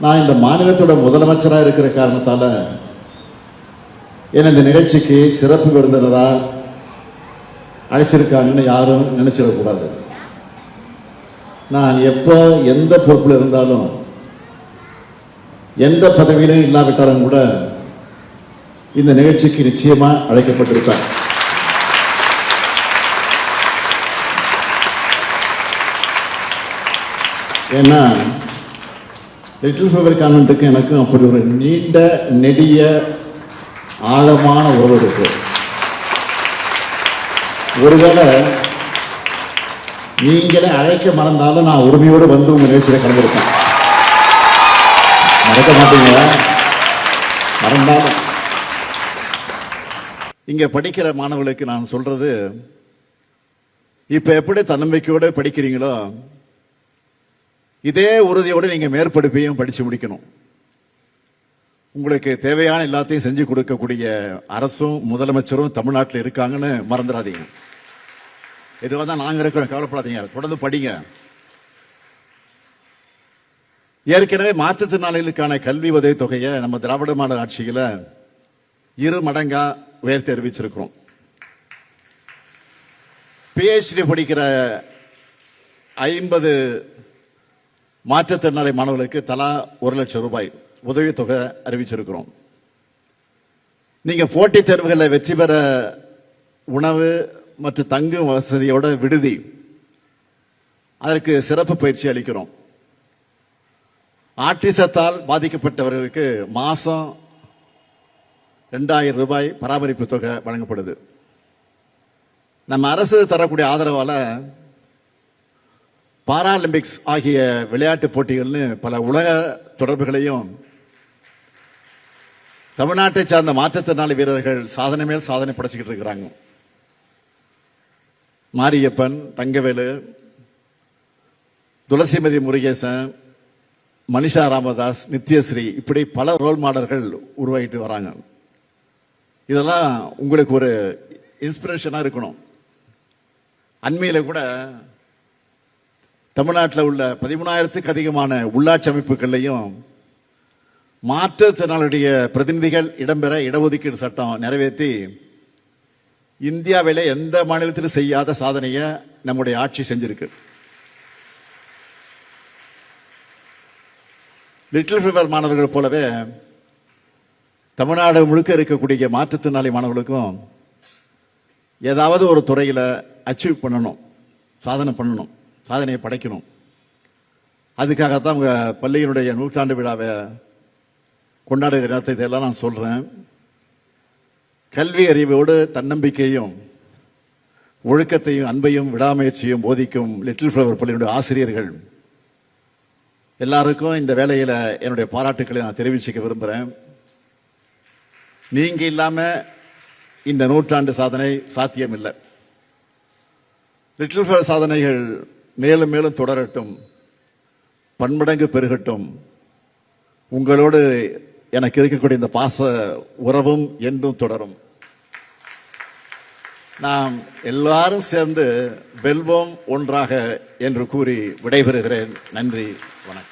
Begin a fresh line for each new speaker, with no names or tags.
நான் இந்த மாநிலத்தோட முதலமைச்சராக இருக்கிற காரணத்தால் என்னை இந்த நிகழ்ச்சிக்கு சிறப்பு விருந்தினராக அழைச்சிருக்காங்கன்னு யாரும் நினச்சிடக்கூடாது. நான் எப்போ எந்த பொறுப்பில் இருந்தாலும் எந்த பதவியிலும் இல்லாவிட்டாலும் கூட இந்த நிகழ்ச்சிக்கு நிச்சயமாக அழைக்கப்பட்டிருப்பேன். ஏன்னா லிட்டில் ஃபீவர் கான்வென்ட்டுக்கு எனக்கும் அப்படி ஒரு நீண்ட நெடிய ஆழமான உறவு இருக்கு. ஒருவேளை நீங்களே அழைக்க மறந்தாலும் நான் உரிமையோடு வந்து உங்கள் நிகழ்ச்சியில் கலந்துருப்பேன். மறக்க மாட்டீங்க. மறந்தாலும். இங்கே படிக்கிற மாணவர்களுக்கு நான் சொல்றது இப்போ எப்படி தன்னம்பிக்கையோடு படிக்கிறீங்களோ இதே உறுதியோடு நீங்க மேற்படிப்பையும் படிச்சு முடிக்கணும். உங்களுக்கு தேவையான எல்லாத்தையும் செஞ்சு கொடுக்கக்கூடிய அரசும் முதலமைச்சரும் தமிழ்நாட்டில் இருக்காங்கன்னு மறந்துடாதீங்க. இதுவாக தான் நாங்கள் இருக்கிறோம். கவலைப்படாதீங்க. தொடர்ந்து படிங்க. ஏற்கனவே மாற்றுத்திறனாளிகளுக்கான கல்வி உதவி தொகையை நம்ம திராவிட மாடல் ஆட்சியில் இரு மடங்கா உயர்த்தி அறிவிச்சிருக்கிறோம். பிஹெச்டி படிக்கிற ஐம்பது மாற்றுத்திறனாளி மாணவர்களுக்கு தலா ஒரு லட்சம் ரூபாய் உதவித்தொகை அறிவிச்சிருக்கிறோம். நீங்க போட்டித் தேர்வுகளில் வெற்றி பெற உணவு மற்றும் தங்கும் வசதியோட விடுதி அதற்கு சிறப்பு பயிற்சி அளிக்கிறோம். ஆட்டிசத்தால் பாதிக்கப்பட்டவர்களுக்கு மாசம் ரெண்டாயிரம் ரூபாய் பராமரிப்பு தொகை வழங்கப்படுது. நம்ம அரசு தரக்கூடிய ஆதரவால பாராலிம்பிக்ஸ் ஆகிய விளையாட்டு போட்டிகள்னு பல உலக தொடர்புகளையும் தமிழ்நாட்டை சார்ந்த மாற்றுத்திறனாளி வீரர்கள் சாதனை மேல் சாதனை படைச்சிக்கிட்டு இருக்கிறாங்க. மாரியப்பன் தங்கவேலு துளசிமதி முருகேசன் மனிஷா ராமதாஸ் நித்யஸ்ரீ இப்படி பல ரோல் மாடல்கள் உருவாகிட்டு வராங்க. இதெல்லாம் உங்களுக்கு ஒரு இன்ஸ்பிரேஷனாக இருக்கணும். அண்மையில் கூட தமிழ்நாட்டில் உள்ள பதிமூணாயிரத்துக்கு அதிகமான உள்ளாட்சி அமைப்புகள்லையும் மாற்றுத்திறனாளுடைய பிரதிநிதிகள் இடம்பெற இடஒதுக்கீடு சட்டம் நிறைவேற்றி இந்தியாவில் எந்த மாநிலத்திலும் செய்யாத சாதனையை நம்முடைய ஆட்சி செஞ்சிருக்கு. லிட்டில் ஃபிவர் மாணவர்கள் போலவே தமிழ்நாடு முழுக்க இருக்கக்கூடிய மாற்றுத்திறனாளி மாணவர்களுக்கும் ஏதாவது ஒரு துறையில் அச்சீவ் பண்ணணும் சாதனை பண்ணணும். சாதனையை படைக்கணும். அதுக்காகத்தான் உங்கள் பள்ளியினுடைய நூற்றாண்டு விழாவை கொண்டாடுகிற நேரத்தை இதெல்லாம் நான் சொல்கிறேன் கல்வி அறிவோடு தன்னம்பிக்கையும் ஒழுக்கத்தையும் அன்பையும் விடாமுயற்சியும் போதிக்கும் லிட்டில் ஃப்ளவர் பள்ளியினுடைய ஆசிரியர்கள். எல்லாருக்கும் இந்த வேலையில் என்னுடைய பாராட்டுக்களை நான் தெரிவிச்சுக்க விரும்புகிறேன் நீங்கள் இல்லாமல் இந்த நூற்றாண்டு சாதனை சாத்தியம் இல்லை லிட்டில் ஃப்ளவர் சாதனைகள் மேலும் மேலும் தொடரட்டும். பன்மடங்கு பெருகட்டும். உங்களோடு எனக்கு இருக்கக்கூடிய இந்த பாச உறவும் என்றும் தொடரும். நாம் எல்லாரும் சேர்ந்து வெல்வோம் ஒன்றாக என்று கூறி விடைபெறுகிறேன். நன்றி வணக்கம்.